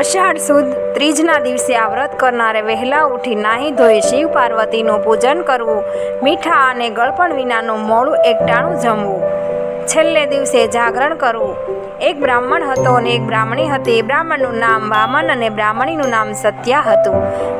અષાઢ સુદ ત્રીજના દિવસે આ વ્રત કરનારે વહેલા ઉઠી નાહી ધોઈ શિવ પાર્વતીનું પૂજન કરવું, મીઠા અને ગળપણ વિનાનું મોડું એકટાણું જમવું. છેલ્લે દિવસે જાગરણ કરવું. એક બ્રાહ્મણ હતો અને એક બ્રાહ્મણી હતી. બ્રાહ્મણનું નામ વામન અને બ્રાહ્મણીનું નામ સત્યા હતું.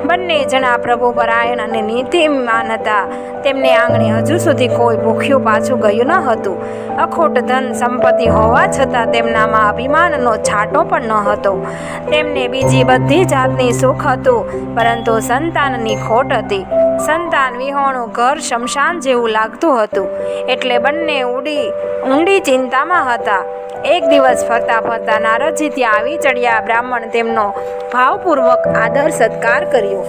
બંને જણા પ્રભુ પરાયણ અને નીતિમાન હતા. તેમને આંગણે હજુ સુધી કોઈ ભૂખ્યું પાછું ગયું ન હતું. અખોટ ધન સંપત્તિ હોવા છતાં તેમનામાં અભિમાનનો છાંટો પણ ન હતો. તેમને બીજી બધી જાતની સુખ હતું, પરંતુ સંતાનની ખોટ હતી. સંતાન વિહોણું ઘર શમશાન જેવું લાગતું હતું. એટલે બંને ઉડી ઊંડી ચિંતામાં હતા. એક દિવસ ફરતા ફરતા નારદજી ત્યાં આવી ચડ્યા. બ્રાહ્મણ તેમનો ભાવપૂર્વક આદર સત્કાર કર્યો.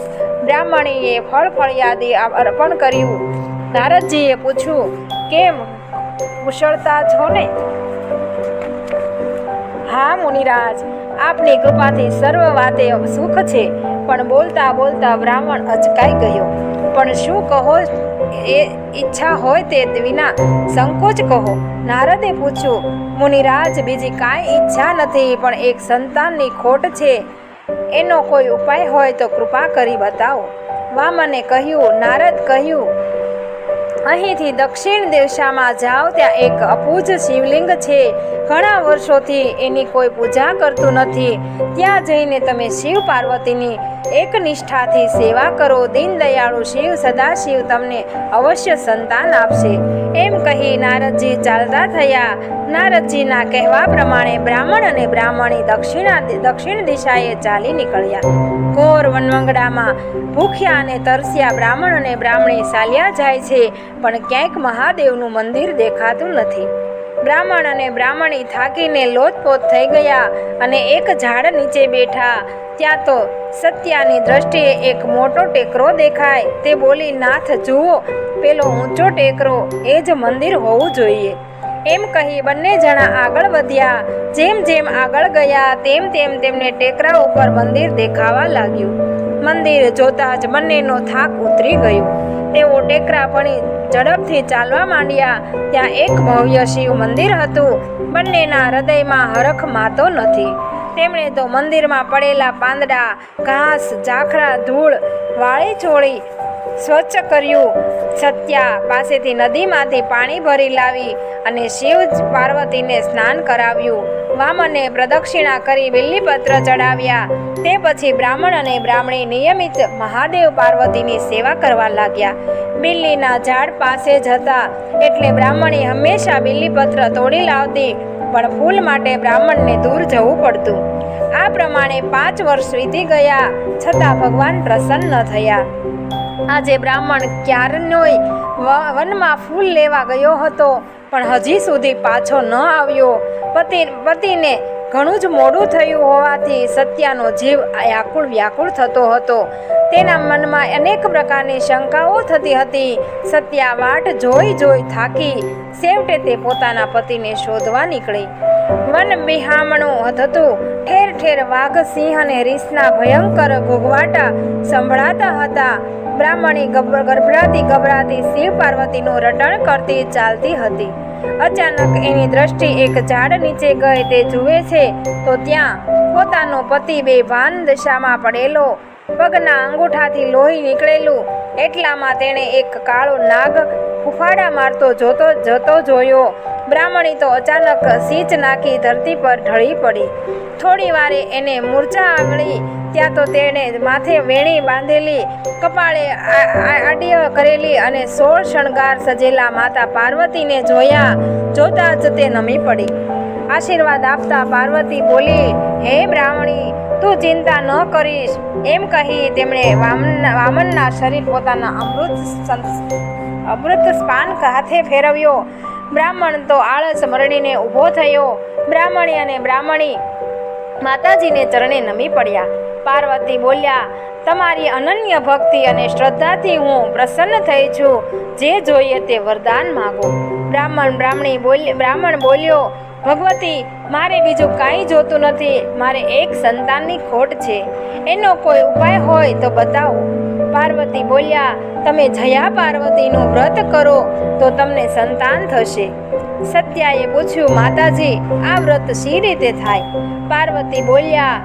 બ્રાહ્મણીએ ફળ ફળિયાદી અર્પણ કર્યું. નારદજીએ પૂછ્યું, કેમ? કુશળતા છો ને? હા, મુનિરાજ, આપની કૃપાથી સર્વ વાતે સુખ છે. પણ બોલતા બોલતા બ્રાહ્મણ અચકાઈ ગયો. પણ શું કહો એ ઈચ્છા હોય તે વિના સંકોચ કહો. નારદે પૂછ્યું, મુનિરાજ, બીજી કાંઈ ઈચ્છા નથી, પણ એક સંતાનની ખોટ છે. એનો કોઈ ઉપાય હોય તો કૃપા કરી બતાવો. વામને કહ્યું, નારદ કહ્યું, અહીંથી દક્ષિણ દિશામાં જાઓ, ત્યાં એક અપૂજ શિવલિંગ છે. ઘણા વર્ષોથી એની કોઈ પૂજા કરતું નથી. ત્યાં જઈને તમે શિવ પાર્વતીની એક નિષ્ઠાથી સેવા કરો, દીનદયાળુ શિવ સદાશિવ તમને અવશ્ય સંતાન આપશે. એમ કહી નારદજી ચાલતા થયા. નારદજીના કહેવા પ્રમાણે બ્રાહ્મણ અને બ્રાહ્મણી દક્ષિણા, દક્ષિણ દિશાએ ચાલી નીકળ્યા. ઘોર વનવંગડામાં ભૂખ્યા અને તરસ્યા બ્રાહ્મણ અને બ્રાહ્મણી ચાલ્યા જાય છે, પણ ક્યાંક મહાદેવનું મંદિર દેખાતું નથી. બ્રાહ્મણ અને બ્રાહ્મણી થાકીને લોતપોત થઈ ગયા અને એક ઝાડ નીચે બેઠા. ત્યાં તો સત્યાની દ્રષ્ટિએ એક મોટો ટેકરો દેખાય. તે બોલી, નાથ, જુઓ, પેલો ઊંચો ટેકરો, એ જ મંદિર હોવું જોઈએ. એમ કહી બંને જણા આગળ વધ્યા. જેમ જેમ આગળ ગયા, તેમ તેમ તેમને ટેકરા ઉપર મંદિર દેખાવા લાગ્યું. મંદિર જોતા જ બંનેનો થાક ઉતરી ગયો. તેઓ ટેકરા પણી ઝડપથી ચાલવા માંડ્યા. ત્યાં એક ભવ્ય શિવ મંદિર હતું. બંનેના હૃદયમાં હરખ માતો નથી. તેમણે તો મંદિરમાં પડેલા પાંદડા, ઘાસ, ઝાખરા, ધૂળ, વાળી છોડી સ્વચ્છ કર્યું. સત્યા પાસેથી નદીમાંથી પાણી ભરી લાવી અને શિવ પાર્વતીને સ્નાન કરાવ્યું. વામને પ્રદક્ષિણા કરી બિલ્લીપત્ર ચડાવ્યા. તે પછી બ્રાહ્મણ અને બ્રાહ્મણી નિયમિત મહાદેવ પાર્વતીની સેવા કરવા લાગ્યા. બિલ્લીના ઝાડ પાસે જતા એટલે બ્રાહ્મણી હંમેશા બિલ્લીપત્ર તોડી લાવતી, પણ ફૂલ માટે બ્રાહ્મણને દૂર જવું પડતું. આ પ્રમાણે પાંચ વર્ષ વીતી ગયા, છતાં ભગવાન પ્રસન્ન થયા. આજે બ્રાહ્મણ ક્યારનોય વનમાં ફૂલ લેવા ગયો હતો. પણ હજી સુધી પાછો ન આવ્યો. પતિ, પતિને ઘણું જ મોડું થયું હોવાથી સત્યાનો જીવ વ્યાકુળ વ્યાકુળ થતો હતો. તેના મનમાં અનેક પ્રકારની શંકાઓ થતી હતી. સત્યાવાટ જોઈ જોઈ થાકી છેવટે તે પોતાના પતિને શોધવા નીકળી. વન બિહામણું હતું ઠેર ઠેર વાઘ, સિંહ અને રીસના ભયંકર ઘોઘવાટા સંભળાતા હતા. બ્રાહ્મણી ગભ- ગભરાતી ગભરાતી શિવ પાર્વતીનું રટણ કરતી ચાલતી હતી. અચાનક એની દ્રષ્ટિ એક ઝાડ નીચે ગઈ તે જુએ છે તો ત્યાં પોતાનો પતિ બે વાન દશામાં પડેલો. પગના અંગૂઠાથી લોહી નીકળેલું. એટલામાં તેણે એક કાળો નાગ ફૂફાડા મારતો જોતો જતો જોયો. બ્રાહ્મણી તો અચાનક સીચ નાખી ધરતી પર ઢળી પડી. થોડી વારે એને મૂર્છા આંગળી. ત્યાં તો તેણે માથે વેણી બાંધેલી, કપાળે આડ્ય કરેલી અને સોળ શણગાર સજેલા માતા પાર્વતીને જોયા. જોતા જ તે નમી પડી. આશીર્વાદ આપતા પાર્વતી બોલી, હે બ્રાહ્મણી તું ચિંતા ન કરીશ. એમ કહી તેમણે વામનના શરીર પોતાના અમૃત અમૃત સ્પાન હાથે ફેરવ્યો. બ્રાહ્મણ તો આળસ મરડીને ઊભો થયો. બ્રાહ્મણી અને બ્રાહ્મણી માતાજીને ચરણે નમી પડ્યા. પાર્વતી બોલ્યા, તમારી અનન્ય ભક્તિ અને શ્રદ્ધાથી હું પ્રસન્ન થઈ છું. જે જોઈએ તે વરદાન માગો. બ્રાહ્મણ બ્રાહ્મણી બોલી બ્રાહ્મણ બોલ્યો ભગવતી, મારે બીજું કાંઈ જોતું નથી. મારે એક સંતાનની ખોટ છે. એનો કોઈ ઉપાય હોય તો બતાવો. પાર્વતી બોલ્યા, તમે જયા પાર્વતીનું વ્રત કરો તો તમને સંતાન થશે. સત્યાએ પૂછ્યું, માતાજી, આ વ્રત શી રીતે થાય? પાર્વતી બોલ્યા,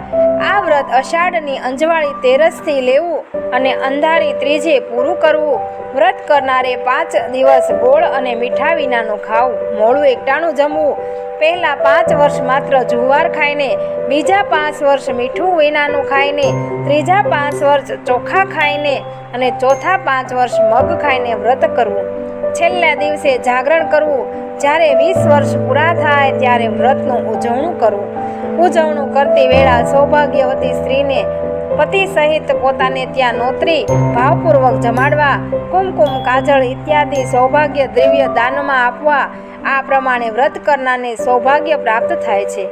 આ વ્રત અષાઢની અંજવાળી તેરસથી લેવું અને અંધારી ત્રીજે પૂરું કરવું. વ્રત કરનારે પાંચ દિવસ ગોળ અને મીઠા વિનાનું ખાવું. મોડું એકટાણું જમવું. પહેલા પાંચ વર્ષ માત્ર જુવાર ખાઈને, બીજા પાંચ વર્ષ મીઠું વિનાનું ખાઈને, ત્રીજા પાંચ વર્ષ ચોખા ખાઈને અને ચોથા પાંચ વર્ષ મગ ખાઈને વ્રત કરવું. છેલ્લા દિવસે જાગરણ કરવું. જ્યારે વીસ વર્ષ પૂરા થાય ત્યારે વ્રતનું ઉજવણું કરવું ઉજવણું કરતી વેળા સૌભાગ્યવતી સ્ત્રીને પતિ સહિત પોતાને ત્યાં નોતરી, ભાવપૂર્વક જમાડવા, કુમકુમ, કાજળ ઇત્યાદિ સૌભાગ્ય દ્રવ્ય દાનમાં આપવા, આ પ્રમાણે વ્રત કરનારને સૌભાગ્ય પ્રાપ્ત થાય છે.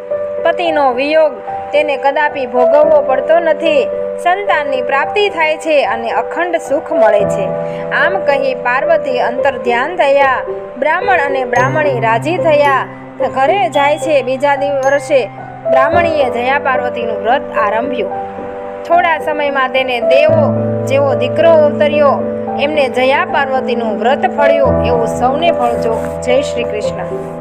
પતિનો વિયોગ તેને કદાપી ભોગવવો પડતો નથી. સંતાનની પ્રાપ્તિ થાય છે અને અખંડ સુખ મળે છે. આમ કહી પાર્વતી અંતર ધ્યાન થયા, બ્રાહ્મણ અને બ્રાહ્મણી રાજી થયા. ઘરે જાય છે બીજા દિવસ, બ્રાહ્મણીએ જયા પાર્વતીનું વ્રત આરંભ્યું. થોડા સમયમાં તેને દેવો જેવો દીકરો અવતર્યો. એમને જયા પાર્વતીનું વ્રત ફળ્યું એવું સૌને ફળજો જય શ્રી કૃષ્ણ.